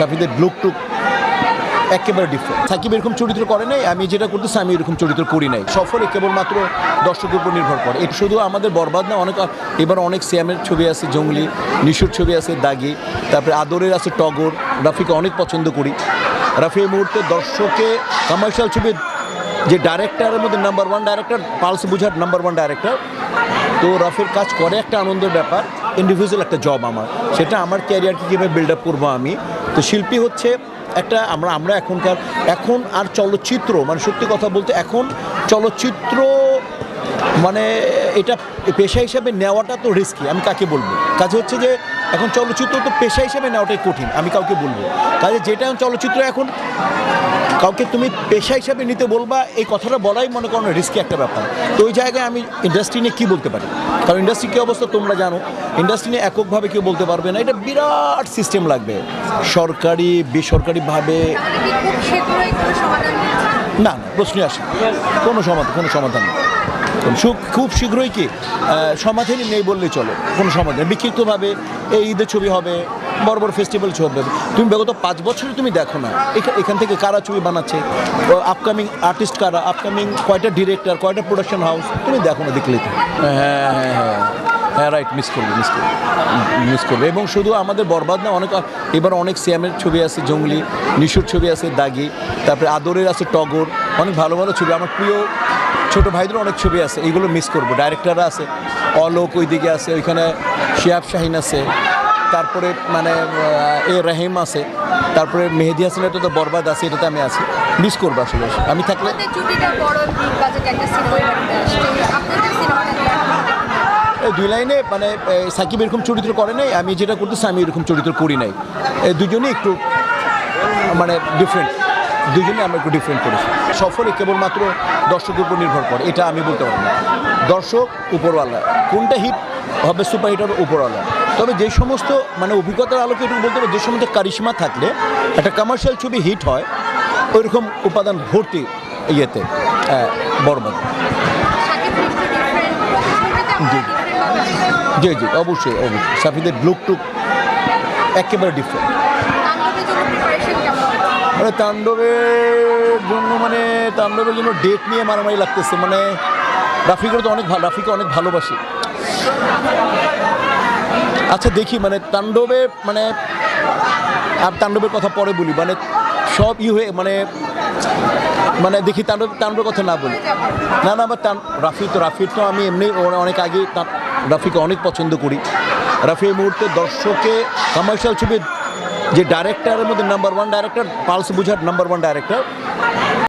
সাফিদের look টুক একেবারে different Shakib এরকম চরিত্র করে নাই, আমি যেটা করতেছি আমি এরকম চরিত্র করি নাই। সফরে কেবলমাত্র দর্শকের উপর নির্ভর করে। এটা শুধু আমাদের বরবাদ না, অনেক, এবার অনেক সিয়ামের ছবি আছে, জঙ্গলি, নিশুর ছবি আছে, দাগি, তারপরে আদরের আছে টগর, রাফিকে অনেক পছন্দ করি। রাফি এই মুহূর্তে দর্শকে কমার্শিয়াল ছবির যে ডাইরেক্টরের মধ্যে নাম্বার ওয়ান ডাইরেক্টর পালস বুঝার নাম্বার ওয়ান ডাইরেক্টর তো রাফির কাজ করে একটা আনন্দের ব্যাপার ইন্ডিভিজুয়াল একটা জব আমার। সেটা আমার ক্যারিয়ারকে কীভাবে বিল্ড আপ করব আমি তো শিল্পী হচ্ছে একটা আমরা আমরা এখনকার, এখন আর চলচ্চিত্র মানে সত্যি কথা বলতে এখন চলচ্চিত্র মানে এটা পেশা হিসাবে নেওয়াটা তো রিস্কি আমি কাকে বলব? কাজে হচ্ছে যে এখন চলচ্চিত্র তো পেশা হিসাবে নেওয়াটাই কঠিন আমি কাউকে বলব। কাজে যেটা এখন চলচ্চিত্র এখন কাউকে তুমি পেশা হিসাবে নিতে বলবা এই কথাটা বলাই মনে করো রিস্কি একটা ব্যাপার। তো ওই জায়গায় আমি ইন্ডাস্ট্রি নিয়ে কী বলতে পারি? কারণ ইন্ডাস্ট্রি কী অবস্থা তোমরা জানো ইন্ডাস্ট্রি নিয়ে এককভাবে কেউ বলতে পারবে না এটা বিরাট সিস্টেম লাগবে। সরকারি বেসরকারিভাবে মিলছে? না না প্রশ্নই আসে কোনো সমাধান কোনো সমাধান নেই। খুব খুব শীঘ্রই কি সমাধানই নেই বললেই চলে। কোনো সমাধান বিক্ষিপ্তভাবে এই ঈদের ছবি হবে বড় বড় ফেস্টিভ্যাল ছবি হবে। তুমি বিগত পাঁচ বছরে তুমি দেখো না। এখা- এখান থেকে কারা ছবি বানাচ্ছে? আপকামিং আর্টিস্ট কারা? আপকামিং কয়টা ডিরেক্টর কয়টা প্রোডাকশন হাউস তুমি দেখো না, দেখলে তো। হ্যাঁ হ্যাঁ হ্যাঁ হ্যাঁ। রাইট মিস করবে মিস করবে মিস করবে এবং শুধু আমাদের বরবাদ না, অনেক, এবার অনেক সিয়ামের ছবি আছে, জঙ্গলি, নিশুর ছবি আছে, দাগি। তারপরে আদরের আছে, টগর। অনেক ভালো ভালো ছবি। আমার প্রিয় ছোট ভাইদের অনেক ছবি আছে এইগুলো মিস করব। ডাইরেক্টররা আছে অলোক ওইদিকে আছে ওইখানে শিয়াব শাহিন আছে তারপরে মানে এ রাহিম আছে তারপরে মেহেদি হাসানের তো বরবাদ আছে এটাতে আমি আছি। মিস করব আসলে আমি থাকলে দুই লাইনে মানে সাকিব এরকম চরিত্র করে নাই আমি যেটা করতেছি আমি এরকম চরিত্র করি নাই। এই দুজনেই একটু মানে ডিফারেন্ট দুজনে আমরা একটু ডিফারেন্ট করেছি। সফরে কেবলমাত্র দর্শকের উপর নির্ভর করে, এটা আমি বলতে পারব না। দর্শক উপরওয়ালা, কোনটা হিট হবে সুপার হিট হবে উপরওয়ালা? তবে যে সমস্ত মানে অভিজ্ঞতার আলোকে একটু বলতে পারব, যে সমস্ত কারিশমা থাকলে, একটা কমার্শিয়াল ছবি হিট হয়, ওইরকম উপাদান ভর্তি ইয়েতে বরবাদ জি। জি। জি অবশ্যই অবশ্যই। সাফিদের লুক টুক একেবারে ডিফারেন্ট তাণ্ডবের জন্য প্রিপারেশন কেমন মানে তাণ্ডবের জন্য মানে তাণ্ডবের জন্য ডেট নিয়ে মারামারি লাগতেছে মানে রাফিকের তো অনেক ভালো রাফিকে অনেক ভালোবাসি। আচ্ছা দেখি মানে তাণ্ডবে মানে আর তাণ্ডবের কথা পরে বলি মানে সব ই হয়ে মানে মানে দেখি তাণ্ডব, তাণ্ডবের কথা না বলি। না না, আমার রাফি তো রাফির তো আমি এমনি অনেক আগে রাফিকে অনেক পছন্দ করি। রাফি এই মুহূর্তে দর্শকে কমার্শিয়াল ছবির যে ডাইরেক্টরের মধ্যে নাম্বার ওয়ান ডাইরেক্টর পালস বুঝার নাম্বার ওয়ান ডাইরেক্টর